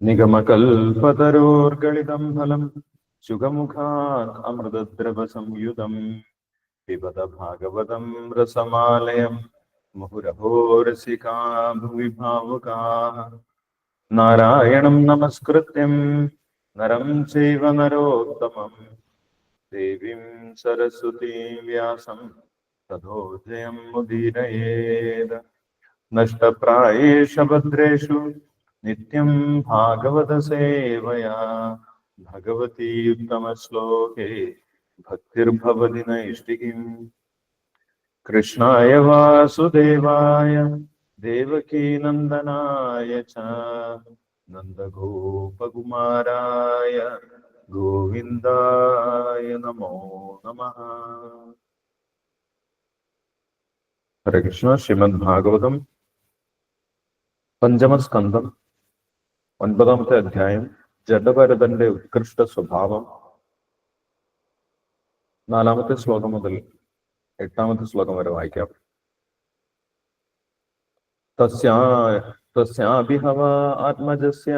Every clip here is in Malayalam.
നിഗമകൽപതരോർഗളിതം ഫലം ശുഖമുഖാത് അമൃതദ്രവ സംയുതം പിബത ഭാഗവതം രസമാലയം മുഹുരഹോരസികാ ഭുവി ഭാവുകാः നാരായണം നമസ്കൃത്യം നരം ചൈവ നരോത്തമം ദേവീം സരസ്വതീം വ്യാസം തഥോ മുദീരയേത്. നഷ്ടപ്രായേഷ ഭദ്രേഷു ഭഗവതി ഉത്തമശ്ലോകേ ഭക്തിർഭവതി നൈഷ്ഠികിം. കൃഷ്ണായ വാസുദേവായ ദേവകീനന്ദനായ ച. നന്ദഗോപകുമാരായ ഗോവിന്ദായ നമോ നമഃ. ഹരേ കൃഷ്ണ ശ്രീമദ് ഭാഗവതം പഞ്ചമസ്കന്ധം. ഒൻപതാമത്തെ അധ്യായം ജഡഭരതന്റെ ഉത്കൃഷ്ട സ്വഭാവം. നാലാമത്തെ ശ്ലോകം മുതൽ എട്ടാമത്തെ ശ്ലോകം വരെ വായിക്കാം. തസ്യാ തസ്യാഭിഹവ ആത്മജസ്യ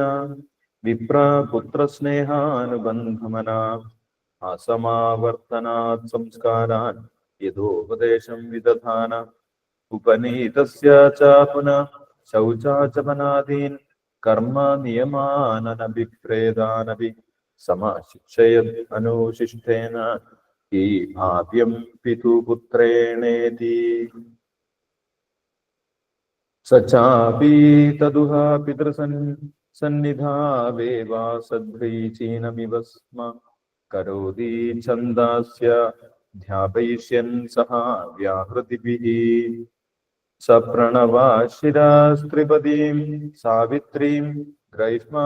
വിപ്രപുത്രസ്നേഹാനുബന്ധമന അസമാവർത്തനാത് സംസ്കാരാൻ യഥോപദേശം വിദധാന ഉപനീതസ്യ ച പുനഃ ശൗചാചപനാദീൻ കർമ്മ നിയമാനനഭിപ്രേതാനപി സമാശിക്ഷയത് അനുശിഷ്ടേന ഈ ഭാവ്യം പിതുപുത്രേണേതി സച്ചാപി തദുഹ പിതൃസൻ സന്നിധാവേവാ സദ്ഭ്രീചീനമിവ സ്മ കരോതി ഛന്ദാസ്യ ധ്യാപയിഷ്യൻ സഹ വ്യാഹൃതിഭിः സപ്രണവാശിരാസ്ത്രിപതിം സാവിത്രീം ഗ്രൈഷ്മാവാസന്ദീകാൻ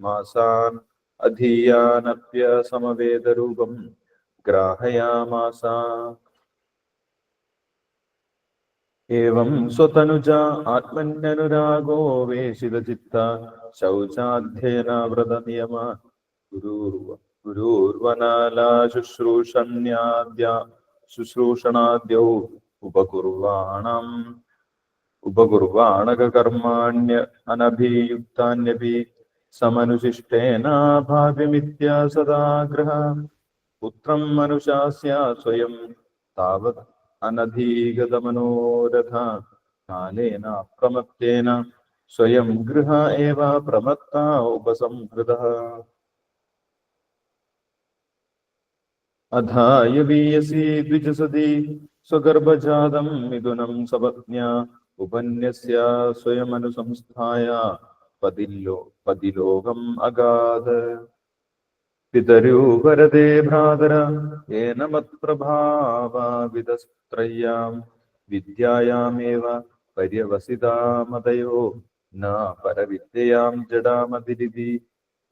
മാസാൻ അധീയാനപ്യ സമവേദരൂപം ഗ്രാഹയാമാസ ഏവം സ്വതനുജ ആത്മന്യനുരാഗോ വേശിതചിത്ത ശൗചാധ്യയനവ്രതനിയമ ഗുരുർവ ഗുരുർവനാല ശുശ്രൂഷണ്യാദ്യ ശുശ്രൂഷണാദ്യൗ उपकुर्वाणम् उपकुर्वाणककर्माण्य अनभियुक्तान्यपि समनुशिष्टेन भाव्यमित्या सदा ग्रह। पुत्रं मनुषास्य स्वयं तावत् अनधीगतमनोरथ। कालेन अप्रमत्तेन स्वयं गृह एव प्रमत्ता उपसंहृतः। अधाय वीयसी द्विजसदी സ്വഗർഭജാതം മിഥുനം സപത്ന ഉപന്യസ്യ സ്വയമനുസംസ്ഥായ പതില്ലോ പതിലോകം അഗാത് പിതരൂ വരദേ ഭ്രാതര ഏനമത്പ്രഭാവാവിധസ്ത്രയ്യാം വിദ്യായാമേവ പര്യവസിതാമതയോ ന പരവിദ്യയാം ജഡാമതിരിതി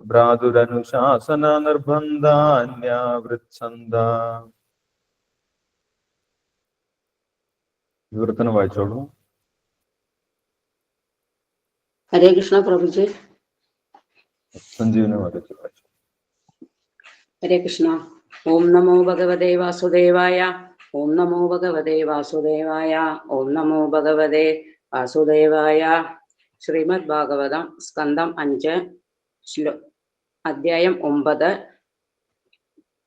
ഭ്രാതുരനുശാസന നിർബന്ധാന്യാവൃച്ഛന്ത. വിവർത്തനം വായിച്ചോളൂ. ഹരേ കൃഷ്ണ പ്രഭുജി. സഞ്ജീവനെ വായിച്ചു വായിച്ചു. ഹരേ കൃഷ്ണ. ഓം നമോ ഭഗവതേ വാസുദേവായ. ഓം നമോ ഭഗവതേ വാസുദേവായ. ഓം നമോ ഭഗവതേ വാസുദേവായ. ശ്രീമദ് ഭാഗവതം സ്കന്ധം അഞ്ച് ശ്ലോ അധ്യായം ഒമ്പത്.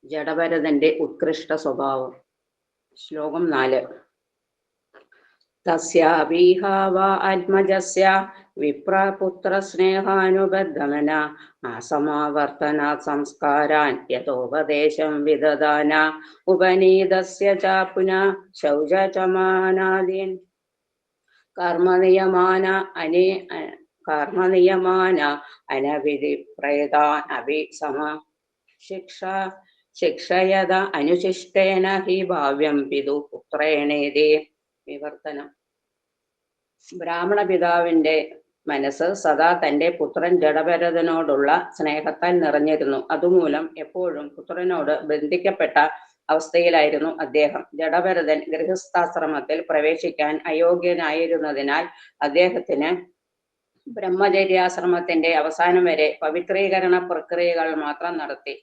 ജഡഭരതന്റെ ഉത്കൃഷ്ട സ്വഭാവം. ശ്ലോകം നാല്. തസ്യാപീഹാവ ആത്മജസ്യ വിപ്രപുത്രസ്നേഹാനുബദ്ധമന. ആസമാവർത്തനാത് സംസ്കാരാൻ യഥോപദേശം വിദദാന ഉപനീതസ്യ ച പുനഃ ശൗചചമാനാദീൻ. കർമ്മനിയമാന അനേ കർമ്മനിയമാന അനവിധി പ്രേതാൻ അഭി സമ. ശിക്ഷ ശിക്ഷയത അനുശിഷ്ടേന ഹി ഭാവ്യം പിതു പുത്രേണേതി. വിവർത്തനം. ബ്രാഹ്മണ പിതാവിന്റെ മനസ്സ് സദാ തന്റെ പുത്രൻ ജഡഭരതനോടുള്ള സ്നേഹത്താൽ നിറഞ്ഞിരുന്നു. അതുമൂലം എപ്പോഴും പുത്രനോട് ബന്ധിക്കപ്പെട്ട അവസ്ഥയിലായിരുന്നു അദ്ദേഹം. ജഡഭരതൻ ഗൃഹസ്ഥാശ്രമത്തിൽ പ്രവേശിക്കാൻ അയോഗ്യനായിരുന്നതിനാൽ അദ്ദേഹത്തിന് ബ്രഹ്മചര്യാശ്രമത്തിന്റെ അവസാനം വരെ പവിത്രീകരണ പ്രക്രിയകൾ മാത്രം നടത്തി.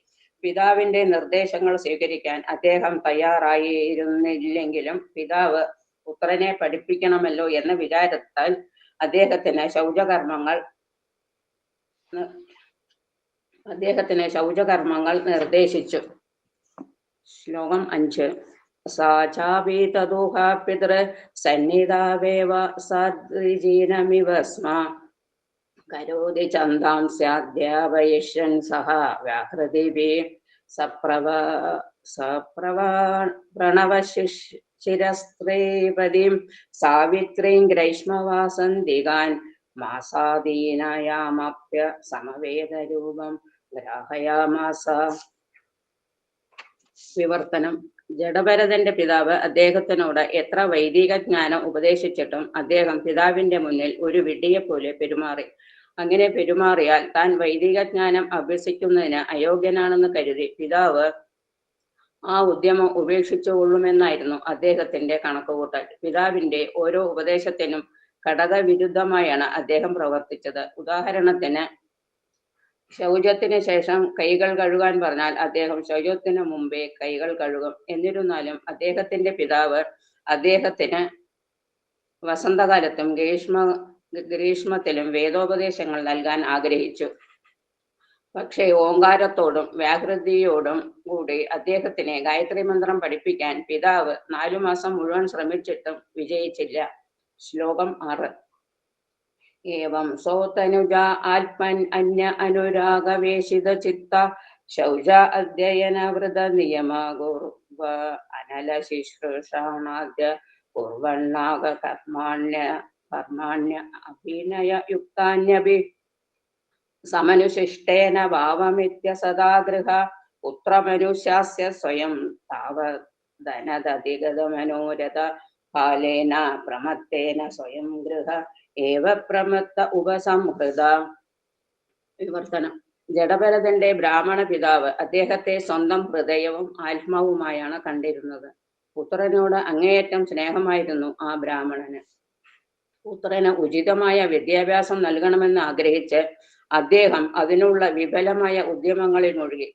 പിതാവിന്റെ നിർദ്ദേശങ്ങൾ സ്വീകരിക്കാൻ അദ്ദേഹം തയ്യാറായിരുന്നില്ലെങ്കിലും പിതാവ് പുത്രനെ പഠിപ്പിക്കണമല്ലോ എന്ന വിചാരത്താൽ അദ്ദേഹത്തിന് ശൗചകർമ്മങ്ങൾ അദ്ദേഹത്തിന് ശൗചകർമ്മങ്ങൾ നിർദ്ദേശിച്ചു. ശ്ലോകം അഞ്ച്. സാചാപീതദുഹ പിതൃ സ്മ. കരോതി ചന്താം സ്യാധ്യാപയിഷ്യൻ സഹ വ്യാഹൃതിഭി സപ്രവ സപ്രവ പ്രണവശിഷ് ശിരസ്ത്രീപതിം സാവിത്രീം ഗ്രൈഷ്മവാസന്തികാൻ മാസാദീനയാമപ്യ സമവേദരൂപം ഗ്രാഹയാമാസ. വിവർത്തനം. ജഡഭരതന്റെ പിതാവ് അദ്ദേഹത്തിനോട് എത്ര വൈദിക ജ്ഞാനം ഉപദേശിച്ചിട്ടും അദ്ദേഹം പിതാവിന്റെ മുന്നിൽ ഒരു വിഡ്ഢിയെ പോലെ പെരുമാറി. അങ്ങനെ പെരുമാറിയാൽ താൻ വൈദിക ജ്ഞാനം അഭ്യസിക്കുന്നതിന് അയോഗ്യനാണെന്ന് കരുതി പിതാവ് ആ ഉദ്യമം ഉപേക്ഷിച്ചുകൊള്ളുമെന്നായിരുന്നു അദ്ദേഹത്തിന്റെ കണക്കുകൂട്ടൽ. പിതാവിന്റെ ഓരോ ഉപദേശത്തിനും ഘടകവിരുദ്ധമായാണ് അദ്ദേഹം പ്രവർത്തിച്ചത്. ഉദാഹരണത്തിന് ശൗചത്തിന് ശേഷം കൈകൾ കഴുകാൻ പറഞ്ഞാൽ അദ്ദേഹം ശൗചത്തിന് മുമ്പേ കൈകൾ കഴുകും. എന്നിരുന്നാലും അദ്ദേഹത്തിന്റെ പിതാവ് അദ്ദേഹത്തിന് വസന്തകാലത്തും ഗ്രീഷ്മ ഗ്രീഷ്മത്തിലും വേദോപദേശങ്ങൾ നൽകാൻ ആഗ്രഹിച്ചു. പക്ഷേ ഓങ്കാരത്തോടും വ്യാകൃതിയോടും കൂടി അദ്ദേഹത്തിനെ ഗായത്രി മന്ത്രം പഠിപ്പിക്കാൻ പിതാവ് നാലു മാസം മുഴുവൻ ശ്രമിച്ചിട്ടും വിജയിച്ചില്ല. ശ്ലോകം ആറ്. ഏവം സോതനുജ ആത്മൻ അന്യ അനുരാഗവേശിത ചിത്ത ശൗച അധ്യയന വ്രത നിയമ ഗുർവ അനല ശുശ്രൂഷാണാദ്യ കുർവണ്ണാക കർമാണ്യ കർമാണ്യ അഭിനയ യുക്താന്യഭി സമനുശിഷ്ടേന ഭാവമിത്യ സദാഗൃഹ പുത്രമനുശാസ്യ സ്വയം താവധനദധിഗതമനോരഥ കാലേന പ്രമത്തേന സ്വയം ഗൃഹ. ഏവ പ്രമത്ത ഉപസംഹൃത. വിവർത്തനം. ജഡഭരതന്റെ ബ്രാഹ്മണ പിതാവ് അദ്ദേഹത്തെ സ്വന്തം ഹൃദയവും ആത്മാവുമായാണ് കണ്ടിരുന്നത്. പുത്രനോട് അങ്ങേയറ്റം സ്നേഹമായിരുന്നു ആ ബ്രാഹ്മണന്. പുത്രന് ഉചിതമായ വിദ്യാഭ്യാസം നൽകണമെന്ന് ആഗ്രഹിച്ച് അദ്ദേഹം അതിനുള്ള വിപുലമായ ഉദ്യമങ്ങളിൽ മുഴുകി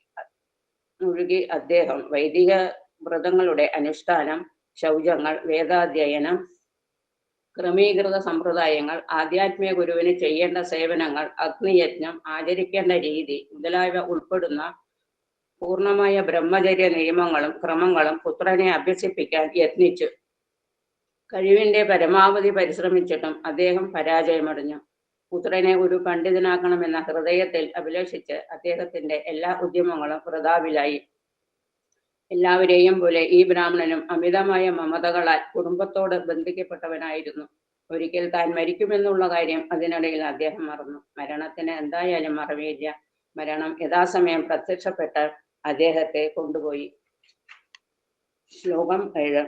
മുഴുകി അദ്ദേഹം വൈദിക വ്രതങ്ങളുടെ അനുഷ്ഠാനം ശൗചങ്ങൾ വേദാധ്യയനം ക്രമീകൃത സമ്പ്രദായങ്ങൾ ആധ്യാത്മിക ഗുരുവിന് ചെയ്യേണ്ട സേവനങ്ങൾ അഗ്നിയജ്ഞം ആചരിക്കേണ്ട രീതി മുതലായവ ഉൾപ്പെടുന്ന പൂർണമായ ബ്രഹ്മചര്യ നിയമങ്ങളും ക്രമങ്ങളും പുത്രനെ അഭ്യസിപ്പിക്കാൻ യത്നിച്ചു. കഴിവിന്റെ പരമാവധി പരിശ്രമിച്ചിട്ടും അദ്ദേഹം പരാജയമടഞ്ഞു. പുത്രനെ ഒരു പണ്ഡിതനാക്കണമെന്ന ഹൃദയത്തിൽ അഭിലഷിച്ച് അദ്ദേഹത്തിന്റെ എല്ലാ ഉദ്യമങ്ങളും വൃതാവിലായി എല്ലാവരെയും പോലെ ഈ ബ്രാഹ്മണനും അമിതമായ മമതകളാൽ കുടുംബത്തോട് ബന്ധിക്കപ്പെട്ടവനായിരുന്നു. ഒരിക്കൽ താൻ മരിക്കുമെന്നുള്ള കാര്യം അതിനിടയിൽ അദ്ദേഹം മറന്നു. മരണത്തിന് എന്തായാലും മറവിയില്ല. മരണം യഥാസമയം പ്രത്യക്ഷപ്പെട്ട് അദ്ദേഹത്തെ കൊണ്ടുപോയി. ശ്ലോകം ഏഴ്.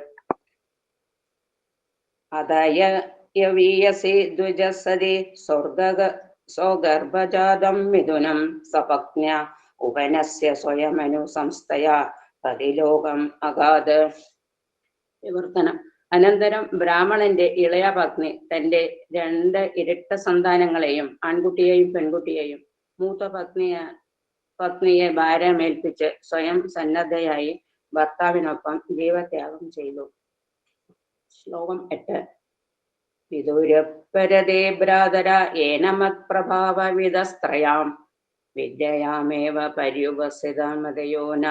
അതായ യവീയസി ദ്വിജസതി സ്വർഗ സ്വഗർഭജാതം മിഥുനം സപജ്ഞ ഉപനസ്യ സ്വയമനു സംസ്ഥയ പ്രതിലോകം അഗാത് വിവർത്തനം. അനന്തരം ബ്രാഹ്മണന്റെ ഇളയ പത്നി തന്റെ രണ്ട് ഇരട്ട സന്താനങ്ങളെയും ആൺകുട്ടിയെയും പെൺകുട്ടിയെയും മൂത്ത പത്നിയെ പത്നിയെ ഭാരമേൽപ്പിച്ച് സ്വയം സന്നദ്ധയായി ഭർത്താവിനൊപ്പം ജീവത്യാഗം ചെയ്തു. ശ്ലോകം എട്ട്. വിദുരപരതേ ഭ്രാതര ഏനമത് പ്രഭാവവിധസ്ത്രയാം വിദ്യയാമേവ പര്യുപസിതമതയോ ന.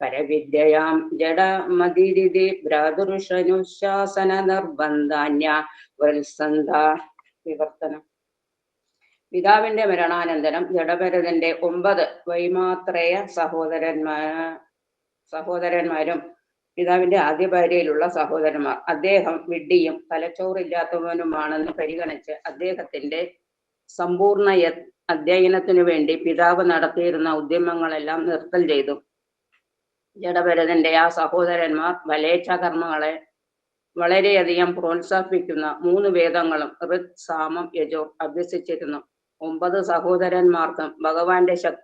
പരവിദ്യയാം ജഡമതിരിതി ഭ്രാതൃഷനുശാസന നിർബന്ധാന്യ വത്സന്ത വിവർത്തനം. പിതാവിന്റെ മരണാനന്തരം ജഡഭരതന്റെ ഒമ്പത് വൈമാത്രേയ സഹോദരന്മാ സഹോദരന്മാരും പിതാവിന്റെ ആദ്യ ഭാര്യയിലുള്ള സഹോദരന്മാർ. അദ്ദേഹം വിഡ്ഢിയും തലച്ചോറില്ലാത്തവനുമാണെന്ന് പരിഗണിച്ച് അദ്ദേഹത്തിന്റെ സമ്പൂർണ അധ്യയനത്തിനു വേണ്ടി പിതാവ് നടത്തിയിരുന്ന ഉദ്യമങ്ങളെല്ലാം നിർത്തൽ ചെയ്തു. ജഡഭരതന്റെ ആ സഹോദരന്മാർ വലേച്ഛ കർമ്മങ്ങളെ വളരെയധികം പ്രോത്സാഹിപ്പിക്കുന്ന മൂന്ന് വേദങ്ങളും ഋത് സാമം യജോ അഭ്യസിച്ചിരുന്നു. ഒമ്പത് സഹോദരന്മാർക്കും ഭഗവാന്റെ ശക്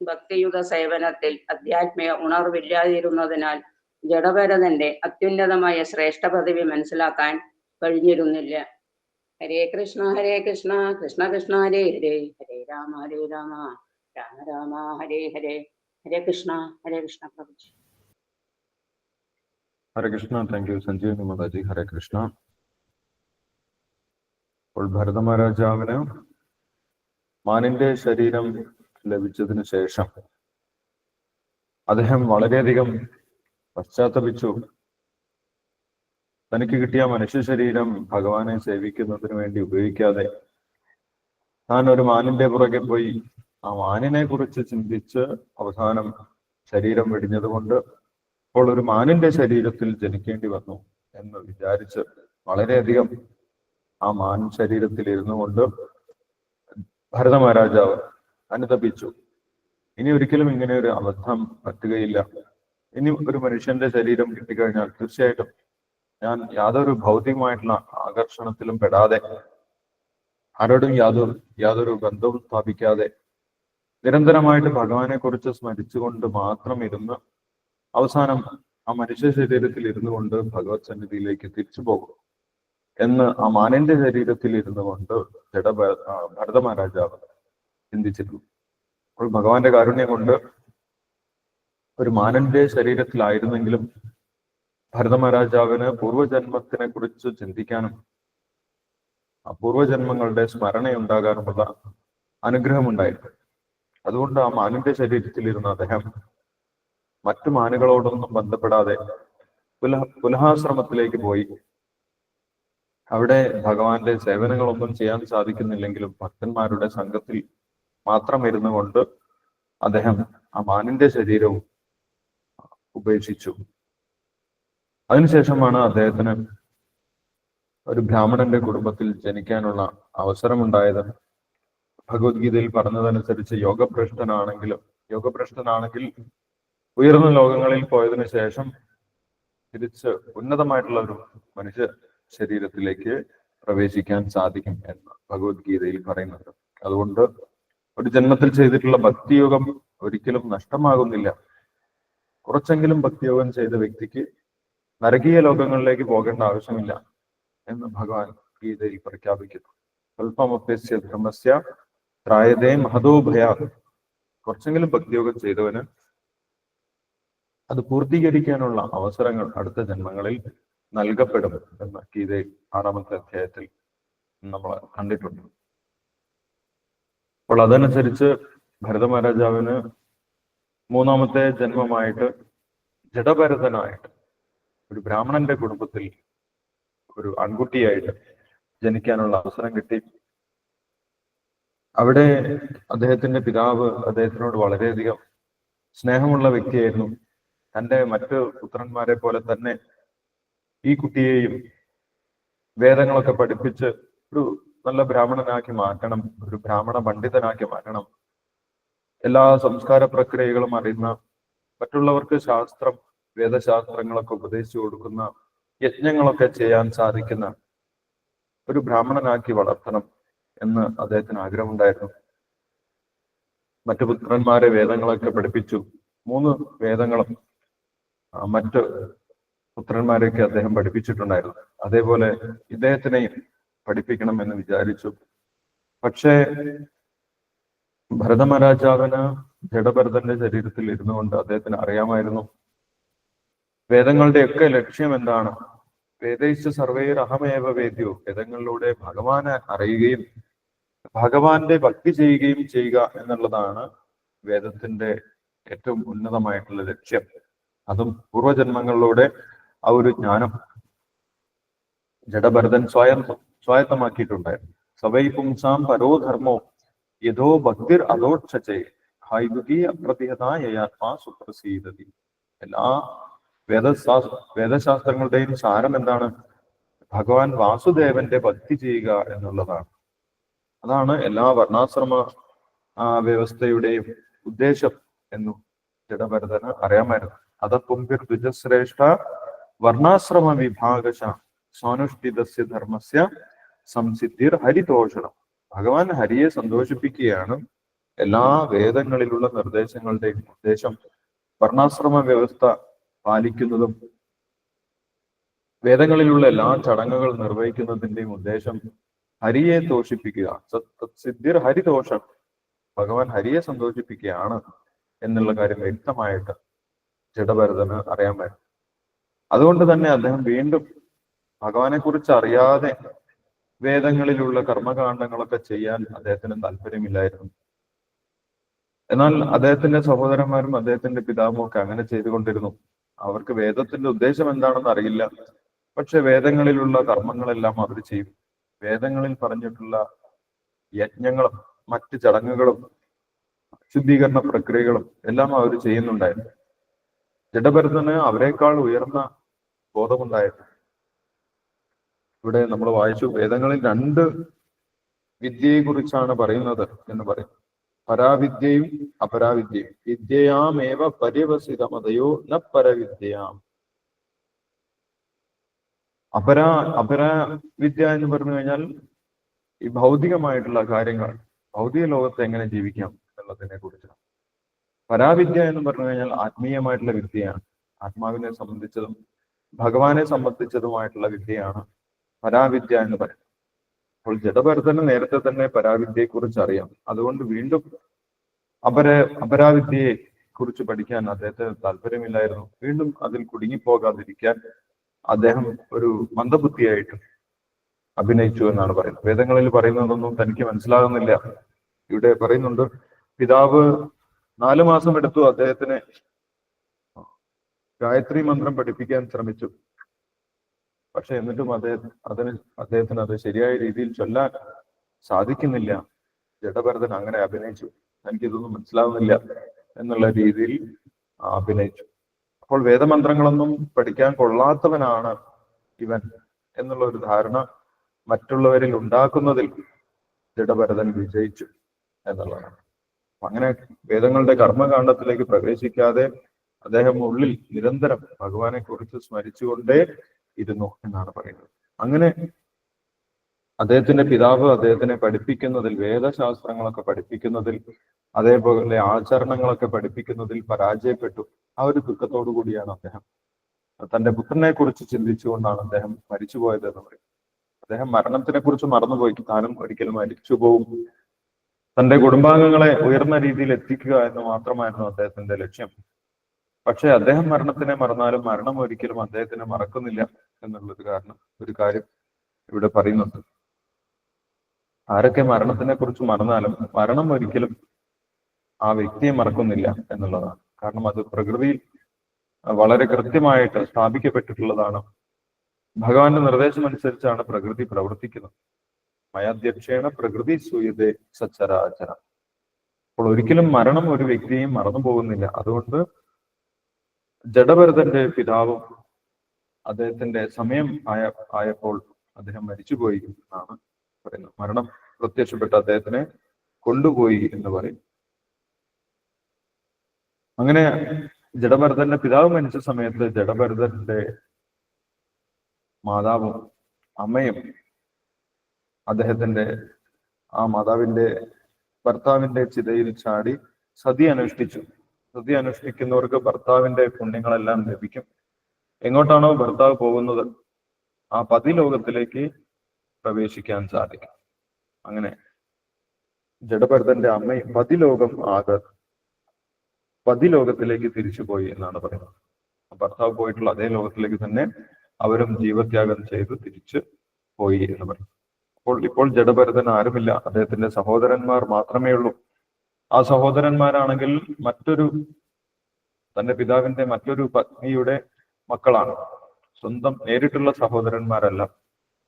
ഭക്തിയുത സേവനത്തിൽ അധ്യാത്മിക ഉണർവില്ലാതിരുന്നതിനാൽ ജഡഭരതന്റെ അത്യുന്നതമായ ശ്രേഷ്ഠ പദവി മനസ്സിലാക്കാൻ കഴിഞ്ഞിരുന്നില്ല. Hare Krishna Hare Krishna Krishna Krishna Hare Hare Hare Rama Hare Rama Rama Rama Hare Hare Hare Krishna Hare Krishna പ്രഭുജി. Hare Krishna thank you Sanjeevani Mataji Hare Krishna. അപ്പോൾ ഭരത മഹാരാജാവിന് മാനിന്റെ ശരീരം ലഭിച്ചതിന് ശേഷം അദ്ദേഹം വളരെയധികം പശ്ചാത്തപിച്ചു. തനിക്ക് കിട്ടിയ മനുഷ്യ ശരീരം ഭഗവാനെ സേവിക്കുന്നതിന് വേണ്ടി ഉപയോഗിക്കാതെ താൻ ഒരു മാനിന്റെ പുറകെ പോയി ആ മാനിനെ കുറിച്ച് ചിന്തിച്ച് അവസാനം ശരീരം വെടിഞ്ഞതുകൊണ്ട് ഇപ്പോൾ ഒരു മാനിന്റെ ശരീരത്തിൽ ജനിക്കേണ്ടി വന്നു എന്ന് വിചാരിച്ച് വളരെയധികം ആ മാൻ ശരീരത്തിൽ ഇരുന്നു കൊണ്ട് ഭരത മഹാരാജാവ് അനുതപിച്ചു. ഇനി ഒരിക്കലും ഇങ്ങനെ ഒരു അബദ്ധം പറ്റുകയില്ല. ഇനി ഒരു മനുഷ്യന്റെ ശരീരം കിട്ടിക്കഴിഞ്ഞാൽ തീർച്ചയായിട്ടും ഞാൻ യാതൊരു ഭൗതികമായിട്ടുള്ള ആകർഷണത്തിലും പെടാതെ ആരോടും യാതൊരു യാതൊരു ബന്ധവും സ്ഥാപിക്കാതെ നിരന്തരമായിട്ട് ഭഗവാനെ കുറിച്ച് സ്മരിച്ചുകൊണ്ട് മാത്രം ഇരുന്ന് അവസാനം ആ മനുഷ്യ ശരീരത്തിൽ ഇരുന്നു കൊണ്ട് ഭഗവത് സന്നിധിയിലേക്ക് തിരിച്ചു പോകും എന്ന് ആ മാനന്റെ ശരീരത്തിൽ ഇരുന്നു കൊണ്ട് ജഡ ഭരത മഹാരാജാവ് ചിന്തിച്ചിരുന്നു. അപ്പോൾ ഭഗവാന്റെ കാരുണ്യം കൊണ്ട് ഒരു മാനന്റെ ശരീരത്തിലായിരുന്നെങ്കിലും ഭരത മഹാരാജാവിന് പൂർവജന്മത്തിനെ കുറിച്ച് ചിന്തിക്കാനും ആ പൂർവജന്മങ്ങളുടെ സ്മരണയുണ്ടാകാനുമുള്ള അനുഗ്രഹമുണ്ടായിരുന്നു. അതുകൊണ്ട് ആ മാനിന്റെ ശരീരത്തിലിരുന്ന അദ്ദേഹം മറ്റു മാനുകളോടൊന്നും ബന്ധപ്പെടാതെ പുലഹ പുലഹാശ്രമത്തിലേക്ക് പോയി. അവിടെ ഭഗവാന്റെ സേവനങ്ങളൊന്നും ചെയ്യാൻ സാധിക്കുന്നില്ലെങ്കിലും ഭക്തന്മാരുടെ സംഘത്തിൽ മാത്രം ഇരുന്നു കൊണ്ട് അദ്ദേഹം ആ മാനിന്റെ ശരീരവും ഉപേക്ഷിച്ചു. അതിനുശേഷമാണ് അദ്ദേഹത്തിന് ഒരു ബ്രാഹ്മണന്റെ കുടുംബത്തിൽ ജനിക്കാനുള്ള അവസരമുണ്ടായത്. ഭഗവത്ഗീതയിൽ പറഞ്ഞതനുസരിച്ച് യോഗഭ്രഷ്ടനാണെങ്കിലും യോഗഭ്രഷ്ടനാണെങ്കിൽ ഉയർന്ന ലോകങ്ങളിൽ പോയതിനു ശേഷം തിരിച്ച് ഉന്നതമായിട്ടുള്ള ഒരു മനുഷ്യ ശരീരത്തിലേക്ക് പ്രവേശിക്കാൻ സാധിക്കും എന്ന് ഭഗവത്ഗീതയിൽ പറയുന്നുണ്ട്. അതുകൊണ്ട് ഒരു ജന്മത്തിൽ ചെയ്തിട്ടുള്ള ഭക്തിയോഗം ഒരിക്കലും നഷ്ടമാകുന്നില്ല. കുറച്ചെങ്കിലും ഭക്തിയോഗം ചെയ്ത വ്യക്തിക്ക് നരകീയ ലോകങ്ങളിലേക്ക് പോകേണ്ട ആവശ്യമില്ല എന്ന് ഭഗവാൻ ഗീതയിൽ പ്രഖ്യാപിക്കുന്നു. അല്പമപ്യസ്യ ധർമ്മസ്യ ത്രായതേ മഹതോഭയ കുറച്ചെങ്കിലും ഭക്തിയോഗം ചെയ്തവന് അത് പൂർത്തീകരിക്കാനുള്ള അവസരങ്ങൾ അടുത്ത ജന്മങ്ങളിൽ നൽകപ്പെടും എന്ന ഗീതയിൽ ആറാമത്തെ അധ്യായത്തിൽ നമ്മൾ കണ്ടിട്ടുണ്ട്. അപ്പോൾ അതനുസരിച്ച് ഭരത മഹാരാജാവിന് മൂന്നാമത്തെ ജന്മമായിട്ട് ജഡഭരതനായിട്ട് ഒരു ബ്രാഹ്മണന്റെ കുടുംബത്തിൽ ഒരു ആൺകുട്ടിയായിട്ട് ജനിക്കാനുള്ള അവസരം കിട്ടി. അവിടെ അദ്ദേഹത്തിന്റെ പിതാവ് അദ്ദേഹത്തിനോട് വളരെയധികം സ്നേഹമുള്ള വ്യക്തിയായിരുന്നു. തന്റെ മറ്റു പുത്രന്മാരെ പോലെ തന്നെ ഈ കുട്ടിയെയും വേദങ്ങളൊക്കെ പഠിപ്പിച്ച് ഒരു നല്ല ബ്രാഹ്മണനാക്കി മാറ്റണം ഒരു ബ്രാഹ്മണ പണ്ഡിതനാക്കി മാറ്റണം എല്ലാ സംസ്കാര പ്രക്രിയകളും അറിയുന്ന മറ്റുള്ളവർക്ക് ശാസ്ത്രം വേദശാസ്ത്രങ്ങളൊക്കെ ഉപദേശിച്ചു കൊടുക്കുന്ന യജ്ഞങ്ങളൊക്കെ ചെയ്യാൻ സാധിക്കുന്ന ഒരു ബ്രാഹ്മണനാക്കി വളർത്തണം എന്ന് അദ്ദേഹത്തിന് ആഗ്രഹമുണ്ടായിരുന്നു. മറ്റു പുത്രന്മാരെ വേദങ്ങളൊക്കെ പഠിപ്പിച്ചു. മൂന്ന് വേദങ്ങളും മറ്റ് പുത്രന്മാരെയൊക്കെ അദ്ദേഹം പഠിപ്പിച്ചിട്ടുണ്ടായിരുന്നു. അതേപോലെ ഇദ്ദേഹത്തിനെയും പഠിപ്പിക്കണം എന്ന് വിചാരിച്ചു. പക്ഷേ ഭരതമഹാരാജാവിന് ജഡഭരതന്റെ ശരീരത്തിൽ ഇരുന്നു കൊണ്ട് അദ്ദേഹത്തിന് അറിയാമായിരുന്നു. വേദങ്ങളുടെയൊക്കെ ലക്ഷ്യം എന്താണ്? വേദേശ സർവേർ അഹമേവ വേദ്യോ. വേദങ്ങളിലൂടെ ഭഗവാനെ അറിയുകയും ഭഗവാന്റെ ഭക്തി ചെയ്യുകയും ചെയ്യുക എന്നുള്ളതാണ് വേദത്തിന്റെ ഏറ്റവും ഉന്നതമായിട്ടുള്ള ലക്ഷ്യം. അതും പൂർവജന്മങ്ങളിലൂടെ ആ ഒരു ജ്ഞാനം ജഡഭരതൻ സ്വയം സ്വായത്തമാക്കിയിട്ടുണ്ടായിരുന്നു. സവൈ പുംസാം പരോധർമ്മോ യഥോ ഭക്തിർ അതോക്ഷജെ ഹൈദുകി അപ്രതിഹത യയാത്മാ സുപ്രസീതതി. എല്ലാ വേദശാ വേദശാസ്ത്രങ്ങളുടെയും സാരം എന്താണ്? ഭഗവാൻ വാസുദേവന്റെ ഭക്തി ചെയ്യുക എന്നുള്ളതാണ്. അതാണ് എല്ലാ വർണാശ്രമ വ്യവസ്ഥയുടെയും ഉദ്ദേശം എന്നു ജഡഭരതന് അറിയാമായിരുന്നു. അത പുംഭിർ ദ്വിജശ്രേഷ്ഠ വർണാശ്രമ വിഭാഗശ. സ്വാനുഷ്ഠിതസ്യ ധർമ്മസ്യ സംസിദ്ധിർ ഹരിതോഷണം. ഭഗവാൻ ഹരിയെ സന്തോഷിപ്പിക്കുകയാണ് എല്ലാ വേദങ്ങളിലുള്ള നിർദ്ദേശങ്ങളുടെയും ഉദ്ദേശം. വർണാശ്രമ വ്യവസ്ഥ പാലിക്കുന്നതും വേദങ്ങളിലുള്ള എല്ലാ ചടങ്ങുകൾ നിർവഹിക്കുന്നതിന്റെയും ഉദ്ദേശം ഹരിയെ തോഷിപ്പിക്കുക സിദ്ധിർ ഹരിദോഷം. ഭഗവാൻ ഹരിയെ സന്തോഷിപ്പിക്കുകയാണ് എന്നുള്ള കാര്യം വ്യക്തമായിട്ട് ജഡഭരതന് അറിയാൻ പറ്റും. അതുകൊണ്ട് തന്നെ അദ്ദേഹം വീണ്ടും ഭഗവാനെ കുറിച്ച് അറിയാതെ വേദങ്ങളിലുള്ള കർമ്മകാണ്ഡങ്ങളൊക്കെ ചെയ്യാൻ അദ്ദേഹത്തിന് താല്പര്യമില്ലായിരുന്നു. എന്നാൽ അദ്ദേഹത്തിന്റെ സഹോദരന്മാരും അദ്ദേഹത്തിന്റെ പിതാവും ഒക്കെ അങ്ങനെ ചെയ്തുകൊണ്ടിരുന്നു. അവർക്ക് വേദത്തിന്റെ ഉദ്ദേശം എന്താണെന്ന് അറിയില്ല. പക്ഷെ വേദങ്ങളിലുള്ള കർമ്മങ്ങളെല്ലാം അവർ ചെയ്യും. വേദങ്ങളിൽ പറഞ്ഞിട്ടുള്ള യജ്ഞങ്ങളും മറ്റ് ചടങ്ങുകളും ശുദ്ധീകരണ പ്രക്രിയകളും എല്ലാം അവർ ചെയ്യുന്നുണ്ടായിരുന്നു. ജഡഭരതന് അവരെക്കാൾ ഉയർന്ന ബോധമുണ്ടായിരുന്നു. ഇവിടെ നമ്മൾ വായിച്ചു വേദങ്ങളിൽ രണ്ട് വിദ്യയെ കുറിച്ചാണ് പറയുന്നത് എന്ന് പറയും. പരാവിദ്യയും അപരാവിദ്യയും. വിദ്യയാമേവ പര്യവസിതമതയോ ന പരവിദ്യയാം. അപരാ അപരാവിദ്യ എന്ന് പറഞ്ഞു കഴിഞ്ഞാൽ ഈ ഭൗതികമായിട്ടുള്ള കാര്യങ്ങൾ ഭൗതിക ലോകത്ത് എങ്ങനെ ജീവിക്കാം എന്നുള്ളതിനെ കുറിച്ചാണ്. പരാവിദ്യ എന്ന് പറഞ്ഞു കഴിഞ്ഞാൽ ആത്മീയമായിട്ടുള്ള വിദ്യയാണ്. ആത്മാവിനെ സംബന്ധിച്ചതും ഭഗവാനെ സംബന്ധിച്ചതുമായിട്ടുള്ള വിദ്യയാണ് പരാവിദ്യ എന്ന് പറയുന്നത് അപ്പോൾ ജഡഭരതന് നേരത്തെ തന്നെ പരാവിദ്യയെ കുറിച്ച് അറിയാം. അതുകൊണ്ട് വീണ്ടും അപര അപരാവിദ്യയെ കുറിച്ച് പഠിക്കാൻ അദ്ദേഹത്തിന് താല്പര്യമില്ലായിരുന്നു. വീണ്ടും അതിൽ കുടുങ്ങിപ്പോകാതിരിക്കാൻ അദ്ദേഹം ഒരു മന്ദബുദ്ധിയായിട്ട് അഭിനയിച്ചു എന്നാണ് പറയുന്നത്. വേദങ്ങളിൽ പറയുന്നതൊന്നും തനിക്ക് മനസ്സിലാകുന്നില്ല. ഇവിടെ പറയുന്നുണ്ട് പിതാവ് നാലു മാസം എടുത്തു അദ്ദേഹത്തിന് ഗായത്രി മന്ത്രം പഠിപ്പിക്കാൻ ശ്രമിച്ചു. പക്ഷെ എന്നിട്ടും അദ്ദേഹം അതിന് അദ്ദേഹത്തിന് അത് ശരിയായ രീതിയിൽ ചൊല്ലാൻ സാധിക്കുന്നില്ല. ജഡഭരതൻ അങ്ങനെ അഭിനയിച്ചു. എനിക്കിതൊന്നും മനസ്സിലാവുന്നില്ല എന്നുള്ള രീതിയിൽ അഭിനയിച്ചു. അപ്പോൾ വേദമന്ത്രങ്ങളൊന്നും പഠിക്കാൻ കൊള്ളാത്തവനാണ് ഇവൻ എന്നുള്ള ഒരു ധാരണ മറ്റുള്ളവരിൽ ഉണ്ടാക്കുന്നതിൽ ജഡഭരതൻ വിജയിച്ചു എന്നുള്ളതാണ്. അങ്ങനെ വേദങ്ങളുടെ കർമ്മകാണ്ഡത്തിലേക്ക് പ്രവേശിക്കാതെ അദ്ദേഹം ഉള്ളിൽ നിരന്തരം ഭഗവാനെ കുറിച്ച് സ്മരിച്ചുകൊണ്ടേ ഇരുന്നു എന്നാണ് പറയുന്നത്. അങ്ങനെ അദ്ദേഹത്തിന്റെ പിതാവ് അദ്ദേഹത്തിനെ പഠിപ്പിക്കുന്നതിൽ വേദശാസ്ത്രങ്ങളൊക്കെ പഠിപ്പിക്കുന്നതിൽ അതേപോലെ ആചരണങ്ങളൊക്കെ പഠിപ്പിക്കുന്നതിൽ പരാജയപ്പെട്ടു. ആ ഒരു ദുഃഖത്തോടു കൂടിയാണ് അദ്ദേഹം. തന്റെ പുത്രനെ കുറിച്ച് ചിന്തിച്ചുകൊണ്ടാണ് അദ്ദേഹം മരിച്ചുപോയത് എന്ന് പറയും അദ്ദേഹം മരണത്തിനെ കുറിച്ച് മറന്നുപോയി. താനും ഒരിക്കലും മരിച്ചു പോകും തന്റെ കുടുംബാംഗങ്ങളെ ഉയർന്ന രീതിയിൽ എത്തിക്കുക എന്ന് മാത്രമായിരുന്നു അദ്ദേഹത്തിന്റെ ലക്ഷ്യം. പക്ഷെ അദ്ദേഹം മരണത്തിനെ മറന്നാലും മരണം ഒരിക്കലും അദ്ദേഹത്തിനെ മറക്കുന്നില്ല എന്നുള്ളൊരു കാരണം ഒരു കാര്യം ഇവിടെ പറയുന്നുണ്ട്. ആരൊക്കെ മരണത്തിനെ കുറിച്ച് മറന്നാലും മരണം ഒരിക്കലും ആ വ്യക്തിയെ മറക്കുന്നില്ല എന്നുള്ളതാണ്. കാരണം അത് പ്രകൃതിയിൽ വളരെ കൃത്യമായിട്ട് സ്ഥാപിക്കപ്പെട്ടിട്ടുള്ളതാണ്. ഭഗവാന്റെ നിർദ്ദേശം അനുസരിച്ചാണ് പ്രകൃതി പ്രവർത്തിക്കുന്നത്. മയാധ്യക്ഷേണ പ്രകൃതി സൂയതേ സച്ചരാചര. അപ്പോൾ ഒരിക്കലും മരണം ഒരു വ്യക്തിയെയും മറന്നു പോകുന്നില്ല. അതുകൊണ്ട് ജഡഭരതന്റെ പിതാവും അദ്ദേഹത്തിന്റെ സമയം ആയ ആയപ്പോൾ അദ്ദേഹം മരിച്ചുപോയി എന്നാണ് പറയുന്നത്. മരണം പ്രത്യക്ഷപ്പെട്ട് അദ്ദേഹത്തിനെ കൊണ്ടുപോയി എന്ന് പറയും. അങ്ങനെ ജഡഭരതന്റെ പിതാവ് മരിച്ച സമയത്ത് ജഡഭരതന്റെ മാതാവും അമ്മയും അദ്ദേഹത്തിന്റെ ആ മാതാവിന്റെ ഭർത്താവിന്റെ ചിതയിൽ ചാടി സതി അനുഷ്ഠിച്ചു. സതി അനുഷ്ഠിക്കുന്നവർക്ക് ഭർത്താവിന്റെ പുണ്യങ്ങളെല്ലാം ലഭിക്കും. എങ്ങോട്ടാണോ ഭർത്താവ് പോകുന്നത് ആ പതിലോകത്തിലേക്ക് പ്രവേശിക്കാൻ സാധിക്കും. അങ്ങനെ ജഡഭരതന്റെ അമ്മയും പതിലോകം ആകെ പതിലോകത്തിലേക്ക് തിരിച്ചുപോയി എന്നാണ് പറയുന്നത്. ഭർത്താവ് പോയിട്ടുള്ള അതേ ലോകത്തിലേക്ക് തന്നെ അവരും ജീവത്യാഗം ചെയ്ത് തിരിച്ചു പോയി എന്ന് പറയും അപ്പോൾ ഇപ്പോൾ ജഡഭരതൻ ആരുമില്ല. അദ്ദേഹത്തിന്റെ സഹോദരന്മാർ മാത്രമേ ഉള്ളൂ. ആ സഹോദരന്മാരാണെങ്കിൽ മറ്റൊരു തന്റെ പിതാവിന്റെ മറ്റൊരു പത്നിയുടെ മക്കളാണ്. സ്വന്തം നേരിട്ടുള്ള സഹോദരന്മാരല്ല.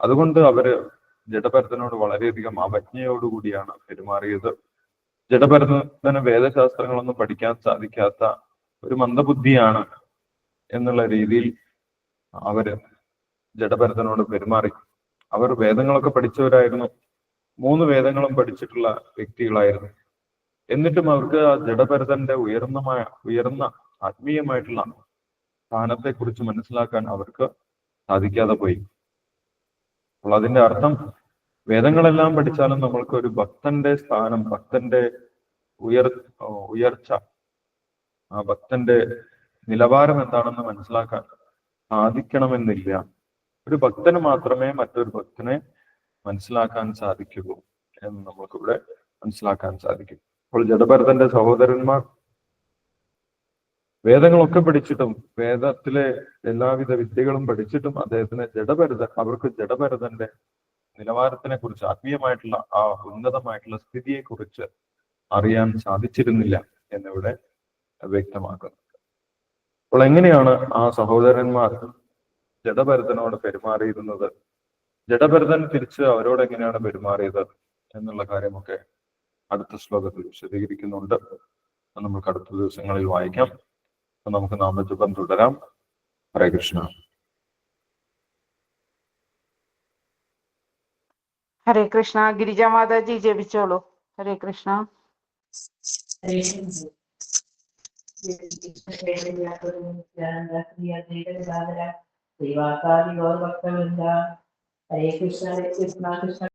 അതുകൊണ്ട് അവർ ജഡഭരതനോട് വളരെയധികം അവജ്ഞയോടുകൂടിയാണ് പെരുമാറിയത്. ജഡഭരതന് വേദശാസ്ത്രങ്ങളൊന്നും പഠിക്കാൻ സാധിക്കാത്ത ഒരു മന്ദബുദ്ധിയാണ് എന്നുള്ള രീതിയിൽ അവർ ജഡഭരതനോട് പെരുമാറി. അവർ വേദങ്ങളൊക്കെ പഠിച്ചവരായിരുന്നു. മൂന്ന് വേദങ്ങളും പഠിച്ചിട്ടുള്ള വ്യക്തികളായിരുന്നു. എന്നിട്ടും അവർക്ക് ആ ജഡഭരതന്റെ ഉയർന്ന ഉയർന്ന ആത്മീയമായിട്ടുള്ള സ്ഥാനത്തെ കുറിച്ച് മനസ്സിലാക്കാൻ അവർക്ക് സാധിക്കാതെ പോയി. അപ്പോൾ അതിന്റെ അർത്ഥം വേദങ്ങളെല്ലാം പഠിച്ചാലും നമ്മൾക്ക് ഒരു ഭക്തന്റെ സ്ഥാനം ഭക്തന്റെ ഉയർ ഉയർച്ച ആ ഭക്തന്റെ നിലവാരം എന്താണെന്ന് മനസ്സിലാക്കാൻ സാധിക്കണമെന്നില്ല. ഒരു ഭക്തന് മാത്രമേ മറ്റൊരു ഭക്തനെ മനസ്സിലാക്കാൻ സാധിക്കുള്ളൂ എന്ന് നമുക്കിവിടെ മനസ്സിലാക്കാൻ സാധിക്കും. അപ്പോൾ ജഡഭരതന്റെ സഹോദരന്മാർ വേദങ്ങളൊക്കെ പഠിച്ചിട്ടും വേദത്തിലെ എല്ലാവിധ വിദ്യകളും പഠിച്ചിട്ടും അദ്ദേഹത്തിന് ജഡഭരതൻ അവർക്ക് ജഡഭരതന്റെ നിലവാരത്തിനെ കുറിച്ച് ആത്മീയമായിട്ടുള്ള ആ ഉന്നതമായിട്ടുള്ള സ്ഥിതിയെ കുറിച്ച് അറിയാൻ സാധിച്ചിരുന്നില്ല എന്നിവിടെ വ്യക്തമാക്കുന്നത് അപ്പോൾ എങ്ങനെയാണ് ആ സഹോദരന്മാർ ജഡഭരതനോട് പെരുമാറിയിരുന്നത്? ജഡഭരതൻ തിരിച്ച് അവരോട് എങ്ങനെയാണ് പെരുമാറിയത് എന്നുള്ള കാര്യമൊക്കെ അടുത്ത ശ്ലോകത്തിൽ വിശദീകരിക്കുന്നുണ്ട്. നമുക്ക് അടുത്ത ദിവസങ്ങളിൽ വായിക്കാം. അപ്പൊ നമുക്ക് നാമജപം തുടരാം. ഹരേ കൃഷ്ണ. ഹരേ കൃഷ്ണ ഗിരിജ മാതാജി ജപിച്ചോളൂ. ഹരേ കൃഷ്ണ. ഹരേ കൃഷ്ണ ഹരേ കൃഷ്ണ കൃഷ്ണ.